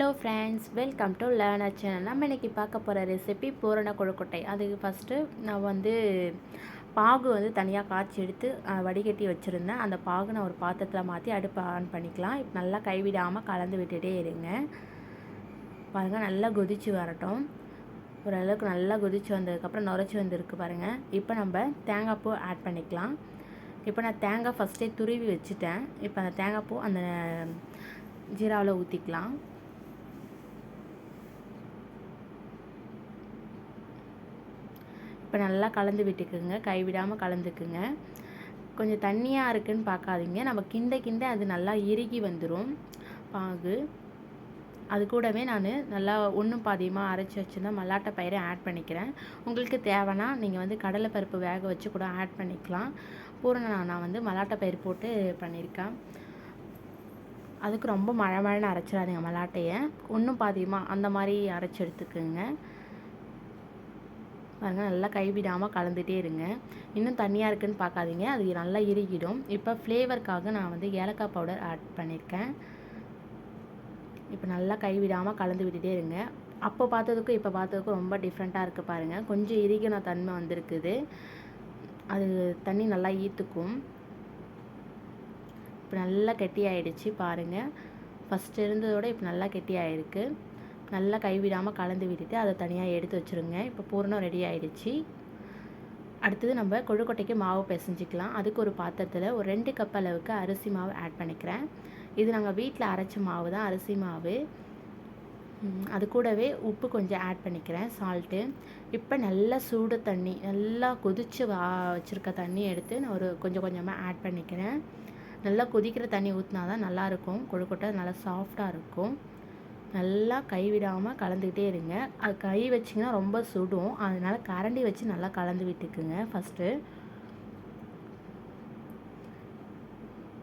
Hello friends welcome to learner channel நம்ம இன்றைக்கி பார்க்க போகிற ரெசிபி பூரண கொழுக்கொட்டை. அதுக்கு ஃபஸ்ட்டு நான் வந்து பாகு வந்து தனியாக காய்ச்சி எடுத்து வடிகட்டி வச்சுருந்தேன். அந்த பாகு நான் ஒரு பாத்திரத்தில் மாற்றி அடுப்பை ஆன் பண்ணிக்கலாம். இப்போ நல்லா கைவிடாமல் கலந்து விட்டுட்டே இருங்க. பாருங்கள் நல்லா கொதித்து வரட்டும். ஓரளவுக்கு நல்லா கொதித்து வந்ததுக்கப்புறம் நுரைச்சி வந்திருக்கு பாருங்கள் இப்போ நம்ம தேங்காய் பூ ஆட் பண்ணிக்கலாம். இப்போ நான் தேங்காய் ஃபஸ்ட்டே துருவி வச்சுட்டேன். இப்போ அந்த தேங்காய் பூ அந்த ஜீராவில் ஊற்றிக்கலாம் இப்போ நல்லா கலந்து விட்டுக்குங்க. கைவிடாமல் கலந்துக்குங்க. கொஞ்சம் தண்ணியாக இருக்குதுன்னு பார்க்காதீங்க நம்ம கிண்ட கிண்ட அது நல்லா இறுகி வந்துடும் பாகு. அது கூடவே நான் நல்லா ஒன்றும் பாதியமாக அரைச்சி வச்சுருந்தா மல்லாட்டை பயிரை ஆட் பண்ணிக்கிறேன். உங்களுக்கு தேவைன்னா நீங்கள் வந்து கடலைப்பருப்பு வேக வச்சு கூட ஆட் பண்ணிக்கலாம். பூரணா நான் வந்து மல்லாட்டை பயிர் போட்டு பண்ணியிருக்கேன் அதுக்கு ரொம்ப மழை மழைன்னு அரைச்சிடாதீங்க மல்லாட்டையை. ஒன்றும் பாதியமாக அந்த மாதிரி அரைச்சி எடுத்துக்கோங்க. பாருங்கள் நல்லா கைவிடாமல் கலந்துகிட்டே இருங்க. இன்னும் தண்ணியாக இருக்குதுன்னு பார்க்காதீங்க. அது நல்லா இறுகிடும். இப்போ ஃப்ளேவருக்காக நான் வந்து ஏலக்காய் பவுடர் ஆட் பண்ணியிருக்கேன் இப்போ நல்லா கைவிடாமல் கலந்து விட்டுட்டே இருங்க. அப்போ பார்த்ததுக்கும் இப்போ பார்த்ததுக்கும் ரொம்ப டிஃப்ரெண்ட்டாக இருக்குது பாருங்கள் கொஞ்சம் இறுகின தன்மை வந்திருக்குது. அது தண்ணி நல்லா ஈத்துக்கும். இப்போ நல்லா கெட்டி ஆகிடுச்சு பாருங்கள் ஃபஸ்ட்டு இருந்ததோட இப்போ நல்லா கெட்டி ஆகிருக்கு நல்லா கைவிடாமல் கலந்து விட்டுட்டு அதை தனியாக எடுத்து வச்சுருங்க. இப்போ பூரணம் ரெடி ஆகிடுச்சு அடுத்தது நம்ம கொழுக்கொட்டைக்கு மாவு பிசைஞ்சிக்கலாம். அதுக்கு ஒரு பாத்திரத்தில் ஒரு ரெண்டு கப் அளவுக்கு அரிசி மாவு ஆட் பண்ணிக்கிறேன். இது நாங்கள் வீட்டில் அரைச்ச மாவு தான் அரிசி மாவு. அது கூடவே உப்பு கொஞ்சம் ஆட் பண்ணிக்கிறேன் சால்ட்டு இப்போ நல்லா சூடு தண்ணி நல்லா கொதித்து வா வச்சுருக்க தண்ணி எடுத்து நான் ஒரு கொஞ்சம் கொஞ்சமாக ஆட் பண்ணிக்கிறேன். நல்லா கொதிக்கிற தண்ணி ஊற்றினா தான் நல்லாயிருக்கும் கொழுக்கொட்டை நல்லா சாஃப்டாக இருக்கும். நல்லா கைவிடாமல் கலந்துக்கிட்டே இருங்க. அது கை வச்சிங்கன்னா ரொம்ப சுடும். அதனால் கரண்டி வச்சு நல்லா கலந்து விட்டுக்குங்க ஃபஸ்ட்டு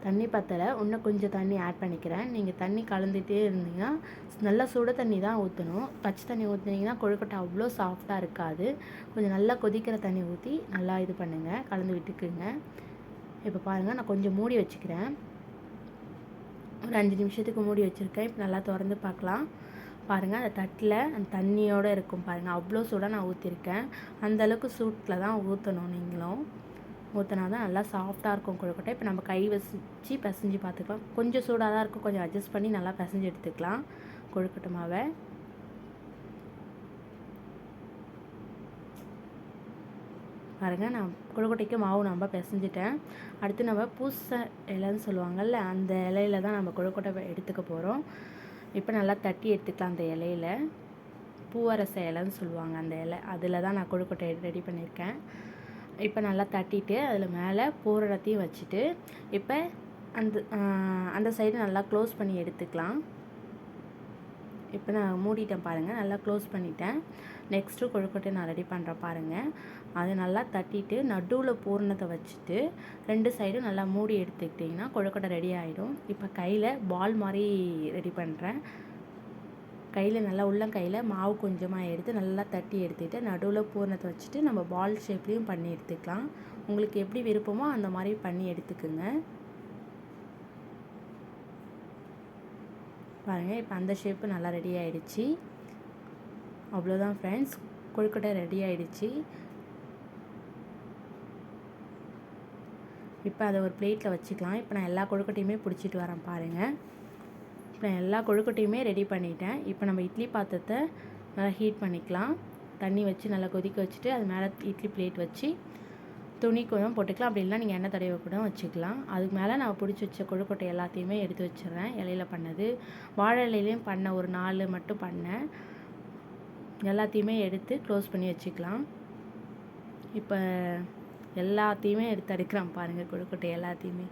தண்ணி பத்தலை. இன்னும் கொஞ்சம் தண்ணி ஆட் பண்ணிக்கிறேன். நீங்கள் தண்ணி கலந்துகிட்டே இருந்தீங்கன்னா நல்லா சுட தண்ணி தான் ஊற்றணும் பச்சை தண்ணி ஊற்றுனீங்கன்னா கொழுக்கட்டை அவ்வளோ சாஃப்டாக இருக்காது. கொஞ்சம் நல்லா கொதிக்கிற தண்ணி ஊற்றி நல்லா இது பண்ணுங்கள் கலந்து விட்டுக்குங்க. இப்போ பாருங்கள் நான் கொஞ்சம் மூடி வச்சுக்கிறேன். ஒரு அஞ்சு நிமிஷத்துக்கு மூடி வச்சுருக்கேன். இப்போ நல்லா திறந்து பார்க்கலாம். பாருங்கள் அந்த தட்டில் அந்த தண்ணியோடு இருக்கும் பாருங்கள் அவ்வளோ சூடாக நான் ஊற்றிருக்கேன் அந்தளவுக்கு சூட்டில் தான் ஊற்றணும் நீங்களும். ஊற்றினா தான் நல்லா சாஃப்டாக இருக்கும் கொழுக்கட்டை இப்போ நம்ம கை வச்சு பிசைஞ்சு பார்த்துக்கலாம். கொஞ்சம் சூடாக தான் இருக்கும். கொஞ்சம் அட்ஜஸ்ட் பண்ணி நல்லா பிசைஞ்சு எடுத்துக்கலாம். கொழுக்கட்டை மாவை. பாருங்கள் நான் கொழுக்கட்டைக்கு மாவு நம்ம பிசைஞ்சிட்டேன். அடுத்து நம்ம பூச இலைன்னு சொல்லுவாங்கள்ல அந்த இலையில தான் நம்ம கொழுக்கட்டை எடுத்துக்க போகிறோம் இப்போ நல்லா தட்டி எடுத்துக்கலாம் அந்த இலையில. பூவரச இலைன்னு சொல்லுவாங்க அந்த இலை. அதில் தான் நான் கொழுக்கட்டை ரெடி பண்ணியிருக்கேன் இப்போ நல்லா தட்டிட்டு அதில் மேலே பூரணத்தையும் வச்சுட்டு இப்போ அந்த அந்த சைடு நல்லா க்ளோஸ் பண்ணி எடுத்துக்கலாம். இப்போ நான் மூடிட்டேன் பாருங்கள் நல்லா க்ளோஸ் பண்ணிட்டேன். நெக்ஸ்ட்டு கொழுக்கட்டை நான் ரெடி பண்ணுறேன் பாருங்கள் அதை நல்லா தட்டிட்டு நடுவில் பூர்ணத்தை வச்சுட்டு ரெண்டு சைடும் நல்லா மூடி எடுத்துக்கிட்டிங்கன்னா கொழுக்கட்டை ரெடி ஆகிடும் இப்போ கையில் பால் மாதிரி ரெடி பண்ணுறேன் கையில் நல்லா உள்ளங்கையில் மாவு கொஞ்சமாக எடுத்து நல்லா தட்டி எடுத்துகிட்டு நடுவில் பூர்ணத்தை வச்சுட்டு நம்ம பால் ஷேப்லேயும் பண்ணி எடுத்துக்கலாம். உங்களுக்கு எப்படி விருப்பமோ அந்த மாதிரி பண்ணி எடுத்துக்குங்க. பாருங்கள் இப்போ அந்த ஷேப்பு நல்லா ரெடி ஆகிடுச்சி அவ்வளோதான் ஃப்ரெண்ட்ஸ் கொழுக்கட்டை ரெடி ஆகிடுச்சி இப்போ அதை ஒரு பிளேட்டில் வச்சுக்கலாம். இப்போ நான் எல்லா கொழுக்கட்டையுமே பிடிச்சிட்டு வரேன் பாருங்கள் இப்போ நான் எல்லா கொழுக்கட்டையுமே ரெடி பண்ணிட்டேன். இப்போ நம்ம இட்லி பாத்திரத்தை நல்லா ஹீட் பண்ணிக்கலாம். தண்ணி வச்சு நல்லா கொதிக்க வச்சுட்டு அது மேலே இட்லி பிளேட் வச்சு துணி கொஞ்சம் போட்டுக்கலாம். அப்படி இல்லைனா நீங்கள் எண்ணெய் தடவை கூட வச்சுக்கலாம். அதுக்கு மேலே நான் பிடிச்சி வச்ச கொழுக்கட்டை எல்லாத்தையுமே எடுத்து வச்சிடுறேன். இலையில பண்ணது. வாழை இலையிலையும் பண்ண ஒரு நாலு மட்டும் பண்ணேன் எல்லாத்தையுமே எடுத்து க்ளோஸ் பண்ணி வச்சுக்கலாம். இப்போ எல்லாத்தையுமே எடுத்து அடுக்கிறான் பாருங்கள் கொழுக்கட்டை எல்லாத்தையுமே.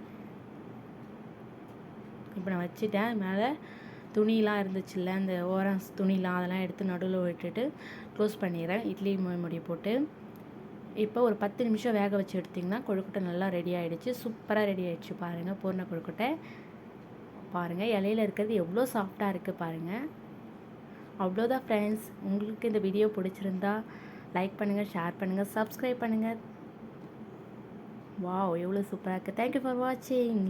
இப்போ நான் வச்சுட்டேன். மேலே துணிலாம் இருந்துச்சுல்ல அந்த ஓரன்ஸ் துணிலாம் அதெல்லாம் எடுத்து நடுவில் விட்டுட்டு க்ளோஸ் பண்ணிடுறேன். இட்லி முடி போட்டு. இப்போ ஒரு பத்து நிமிஷம் வேக வச்சு எடுத்திங்கன்னா கொழுக்கட்டை நல்லா ரெடி ஆகிடுச்சு சூப்பராக ரெடி ஆகிடுச்சு பாருங்கள் பூர்ண கொழுக்கட்டை. பாருங்கள் இலையில இருக்கிறது எவ்வளோ சாஃப்டாக இருக்குது பாருங்கள் அவ்வளோதான் ஃப்ரெண்ட்ஸ் உங்களுக்கு இந்த வீடியோ பிடிச்சிருந்தா லைக் பண்ணுங்கள் ஷேர் பண்ணுங்கள் சப்ஸ்கிரைப் பண்ணுங்கள் வா எவ்வளோ சூப்பராக இருக்குது தேங்க்யூ ஃபார் வாட்சிங்